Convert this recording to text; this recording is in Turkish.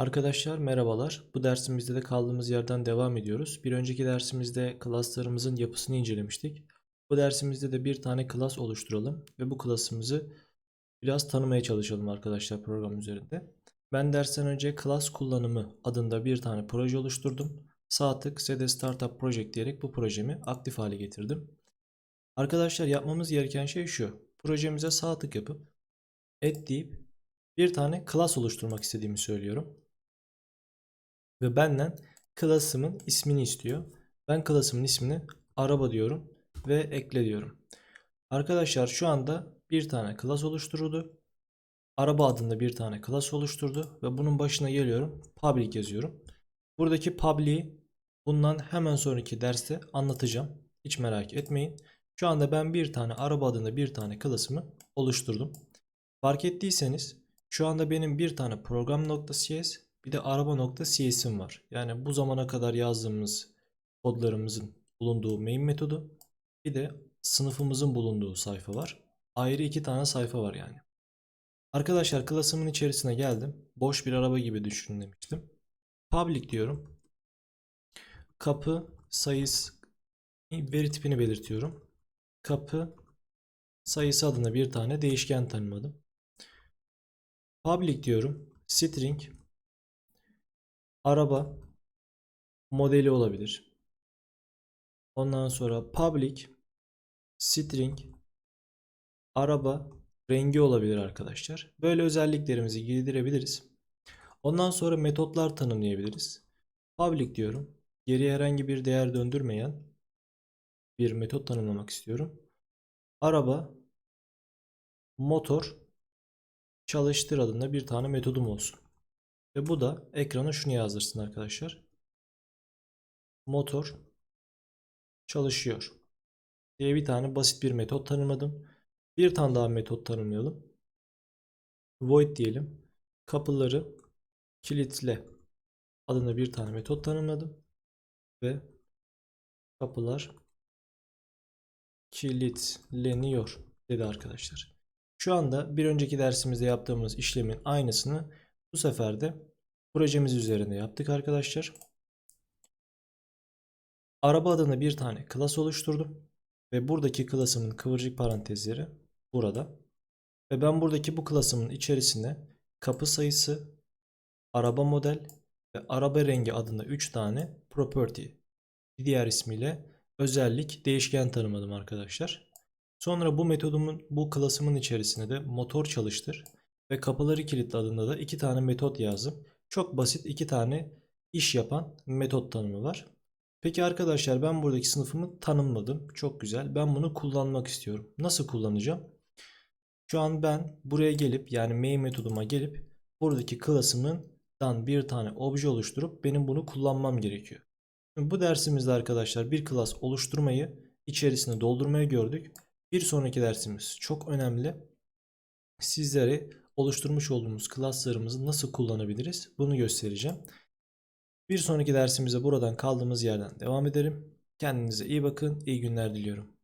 Arkadaşlar merhabalar. Bu dersimizde de kaldığımız yerden devam ediyoruz. Bir önceki dersimizde klaslarımızın yapısını incelemiştik. Bu dersimizde de bir tane klas oluşturalım ve bu klasımızı biraz tanımaya çalışalım arkadaşlar program üzerinde. Ben dersten önce klas kullanımı adında bir tane proje oluşturdum. Sağ tık CD Startup Project diyerek bu projemi aktif hale getirdim. Arkadaşlar yapmamız gereken şey şu. Projemize sağ tık yapıp add deyip bir tane class oluşturmak istediğimi söylüyorum. Ve benden class'ımın ismini istiyor. Ben class'ımın ismini araba diyorum ve ekle diyorum. Arkadaşlar şu anda bir tane class oluşturuldu. Araba adında bir tane class oluşturdu ve bunun başına geliyorum. Public yazıyorum. Buradaki public'i bundan hemen sonraki derste anlatacağım. Hiç merak etmeyin. Şu anda ben bir tane araba adında bir tane class'ımı oluşturdum. Fark ettiyseniz şu anda benim bir tane program.cs bir de araba.cs'im var. Yani bu zamana kadar yazdığımız kodlarımızın bulunduğu main metodu bir de sınıfımızın bulunduğu sayfa var. Ayrı iki tane sayfa var yani. Arkadaşlar klasımın içerisine geldim. Boş bir araba gibi düşünün demiştim. Public diyorum. Kapı sayısı veri tipini belirtiyorum. Kapı sayısı adına bir tane değişken tanımladım. Public diyorum. String araba modeli olabilir. Ondan sonra public string araba rengi olabilir arkadaşlar. Böyle özelliklerimizi girdirebiliriz. Ondan sonra metotlar tanımlayabiliriz. Public diyorum. Geriye herhangi bir değer döndürmeyen bir metot tanımlamak istiyorum. Araba motor çalıştır adında bir tane metodum olsun. Ve bu da ekrana şunu yazdırsın arkadaşlar. Motor çalışıyor diye bir tane basit bir metot tanımladım. Bir tane daha metot tanımlayalım. Void diyelim. Kapıları kilitle adında bir tane metot tanımladım. Ve kapılar kilitleniyor dedi arkadaşlar. Şu anda bir önceki dersimizde yaptığımız işlemin aynısını bu sefer de projemiz üzerinde yaptık arkadaşlar. Araba adına bir tane class oluşturdum. Ve buradaki class'ımın kıvırcık parantezleri burada. Ve ben buradaki bu class'ımın içerisine kapı sayısı, araba model ve araba rengi adında 3 tane property diğer ismiyle özellik değişken tanımladım arkadaşlar. Sonra bu metodumun bu class'ımın içerisine de motor çalıştır ve kapıları kilitli adında da iki tane metot yazdım. Çok basit iki tane iş yapan metot tanımı var. Peki arkadaşlar ben buradaki sınıfımı tanımladım. Çok güzel. Ben bunu kullanmak istiyorum. Nasıl kullanacağım? Şu an ben buraya gelip yani main metoduma gelip buradaki class'ımdan bir tane obje oluşturup benim bunu kullanmam gerekiyor. Şimdi bu dersimizde arkadaşlar bir class oluşturmayı içerisine doldurmayı gördük. Bir sonraki dersimiz çok önemli. Sizlere oluşturmuş olduğumuz klaslarımızı nasıl kullanabiliriz bunu göstereceğim. Bir sonraki dersimize buradan kaldığımız yerden devam edelim. Kendinize iyi bakın, iyi günler diliyorum.